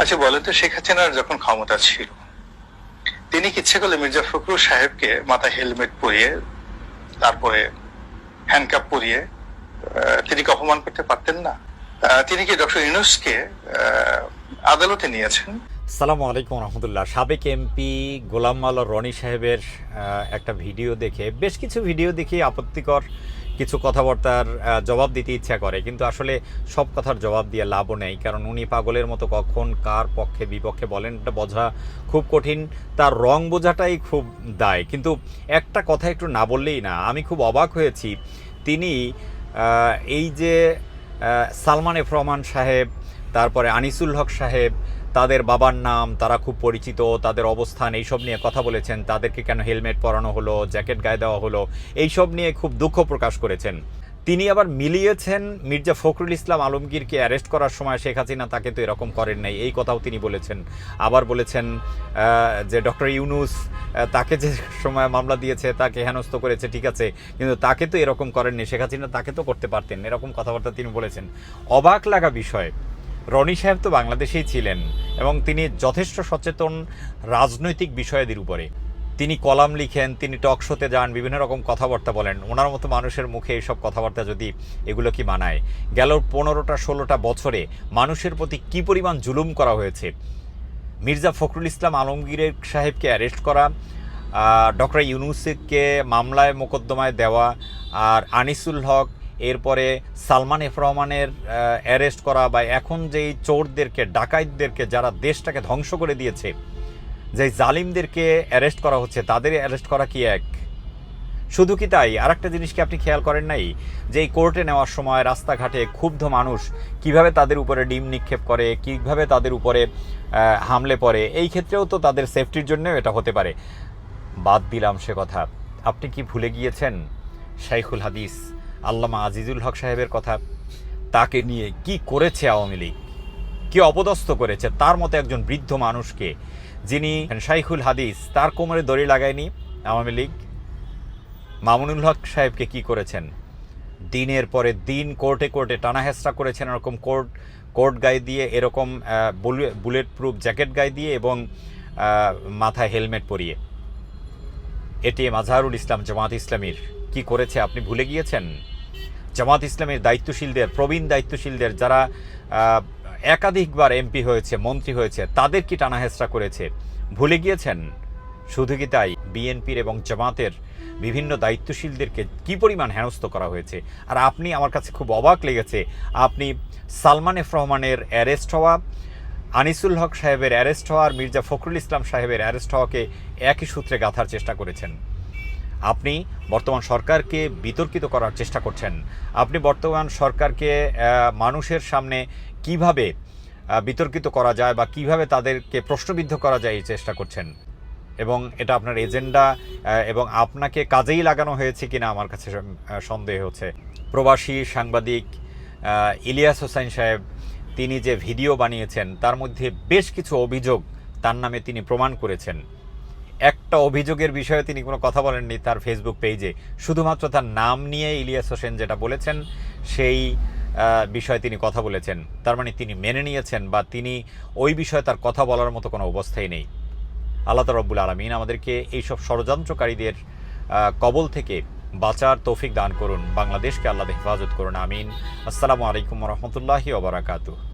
আচ্ছা বলেন তো, শেখ হাসিনার যখন ক্ষমতা ছিল, তিনি ইচ্ছে করলে মির্জা ফখরুল সাহেবকে মাথায় হেলমেট পরিয়ে, তারপরে হ্যান্ডকাপ পরিয়ে তিনি কি অপমান করতে পারতেন না? তিনি কি ডক্টর ইউনুসকে আদালতে নিয়েছেন? সালামু আলাইকুম রহমতুল্লাহ। সাবেক এমপি গোলাম মাল্লা রনি সাহেবের একটা ভিডিও দেখে, বেশ কিছু ভিডিও দেখে আপত্তিকর কিছু কথাবার্তার জবাব দিতে ইচ্ছা করে। কিন্তু আসলে সব কথার জবাব দিয়ে লাভও নেই। কারণ উনি পাগলের মতো কখন কার পক্ষে, বিপক্ষে বলেন, এটা বোঝা খুব কঠিন। তার রং বোঝাটাই খুব দায়। কিন্তু একটা কথা একটু না বললেই না, আমি খুব অবাক হয়েছি। তিনি এই যে সালমান এফ রহমান সাহেব তারপরে আনিসুল হক সাহেব, তাদের বাবার নাম, তারা খুব পরিচিত, তাদের অবস্থান, এইসব নিয়ে কথা বলেছেন, তাদেরকে কেন হেলমেট পরানো হলো, জ্যাকেট গায়ে দেওয়া হলো, এইসব নিয়ে খুব দুঃখ প্রকাশ করেছেন। তিনি আবার মিলিয়েছেন মির্জা ফখরুল ইসলাম আলমগীরকে অ্যারেস্ট করার সময় শেখ হাসিনা তাকে তো এরকম করেন নাই, এই কথাও তিনি বলেছেন। আবার বলেছেন যে ডক্টর ইউনুস তাকে যে সময় মামলা দিয়েছে, তাকে হেনস্থ করেছে, ঠিক আছে, কিন্তু তাকে তো এরকম করেননি, শেখ হাসিনা তাকে তো করতে পারতেন, এরকম কথাবার্তা তিনি বলেছেন। অবাক লাগা বিষয় রনি সাহেব তো বাংলাদেশেই ছিলেন এবং তিনি যথেষ্ট সচেতন রাজনৈতিক বিষয়াদির উপরে। তিনি কলাম লিখেন, তিনি টক শোতে যান, বিভিন্ন রকম কথাবার্তা বলেন। ওনার মতো মানুষের মুখে এইসব কথাবার্তা যদি এগুলো কি মানায়? গেল পনেরোটা, ষোলোটা বছরে মানুষের প্রতি কি পরিমাণ জুলুম করা হয়েছে? মির্জা ফখরুল ইসলাম আলমগীরের সাহেবকে অ্যারেস্ট করা ডক্টর ইউনুসকে মামলায় মোকদ্দমায় দেওয়া আর আনিসুল হক এরপরে সালমান এফ রহমানের অ্যারেস্ট করা বা এখন যেই চোরদেরকে ডাকাইতদেরকে যারা দেশটাকে ধ্বংস করে দিয়েছে যে জালিমদেরকে অ্যারেস্ট করা হচ্ছে, তাদের অ্যারেস্ট করা কি এক? শুধু কি তাই? আর একটা জিনিস কি আপনি খেয়াল করেন নাই? যে এই কোর্টে নেওয়ার সময় রাস্তাঘাটে ক্ষুব্ধ মানুষ কীভাবে তাদের উপরে ডিম নিক্ষেপ করে, কীভাবে তাদের উপরে হামলে পড়ে, এই ক্ষেত্রেও তো তাদের সেফটির জন্যও এটা হতে পারে। বাদ দিলাম সে কথা। আপনি কি ভুলে গিয়েছেন? শাইখুল হাদিস। আল্লামা আজিজুল হক সাহেবের কথা, তাকে নিয়ে কি করেছে আওয়ামী লীগ? কি অপদস্থ করেছে? তার মতো একজন বৃদ্ধ মানুষকে যিনি শাইখুল হাদিস, তার কোমরে দড়ি লাগায়নি আওয়ামী লীগ। মামুনুল হক সাহেবকে কি করেছেন? দিনের পরে দিন কোর্টে কোর্টে টানা হেসরা করেছেন এরকম কোর্ট কোর্ট গায়ে দিয়ে, এরকম বুলেট প্রুফ জ্যাকেট গায়ে দিয়ে এবং মাথায় হেলমেট পরিয়ে। এটিএম আজহারুল ইসলাম জামাত ইসলামীর কি করেছে আপনি ভুলে গিয়েছেন? জামাত ইসলামের দায়িত্বশীলদের, প্রবীণ দায়িত্বশীলদের যারা একাধিকবার এমপি হয়েছে, মন্ত্রী হয়েছে, তাদের কি টানা হেসরা করেছে? ভুলে গিয়েছেন? শুধু কি তাই? বিএনপির এবং জামাতের বিভিন্ন দায়িত্বশীলদেরকে কি পরিমাণ হেনস্থ করা হয়েছে? আর আপনি আমার কাছে খুব অবাক লেগেছে, আপনি সালমান এফ রহমানের অ্যারেস্ট হওয়া, আনিসুল হক সাহেবের অ্যারেস্ট হওয়া, আর মির্জা ফখরুল ইসলাম সাহেবের অ্যারেস্ট হওয়াকে একই সূত্রে গাঁথার চেষ্টা করেছেন। আপনি বর্তমান সরকারকে বিতর্কিত করার চেষ্টা করছেন। আপনি বর্তমান সরকারকে মানুষের সামনে কীভাবে বিতর্কিত করা যায় বা কীভাবে তাদেরকে প্রশ্নবিদ্ধ করা যায় এই চেষ্টা করছেন? এবং এটা আপনার এজেন্ডা এবং আপনাকে কাজেই লাগানো হয়েছে কিনা আমার কাছে সন্দেহ হচ্ছে। প্রবাসী সাংবাদিক ইলিয়াস হোসাইন সাহেব, তিনি যে ভিডিও বানিয়েছেন, তার মধ্যে বেশ কিছু অভিযোগ তার নামে তিনি প্রমাণ করেছেন। একটা অভিযোগের বিষয়ে তিনি কোনো কথা বলেননি তার ফেসবুক পেজে শুধুমাত্র তার নাম নিয়ে ইলিয়াস হোসেন যেটা বলেছেন, সেই বিষয়ে তিনি কথা বলেছেন। তার মানে তিনি মেনে নিয়েছেন বা তিনি ওই বিষয়ে তার কথা বলার মতো কোনো অবস্থাই নেই। আল্লাহ রব্বুল আলমিন আমাদেরকে এইসব ষড়যন্ত্রকারীদের কবল থেকে বাঁচার তৌফিক দান করুন। বাংলাদেশকে আল্লাহ হেফাজত করুন। আমিন। আসসালামু আলাইকুম রহমতুল্লাহি ওবরাকাতু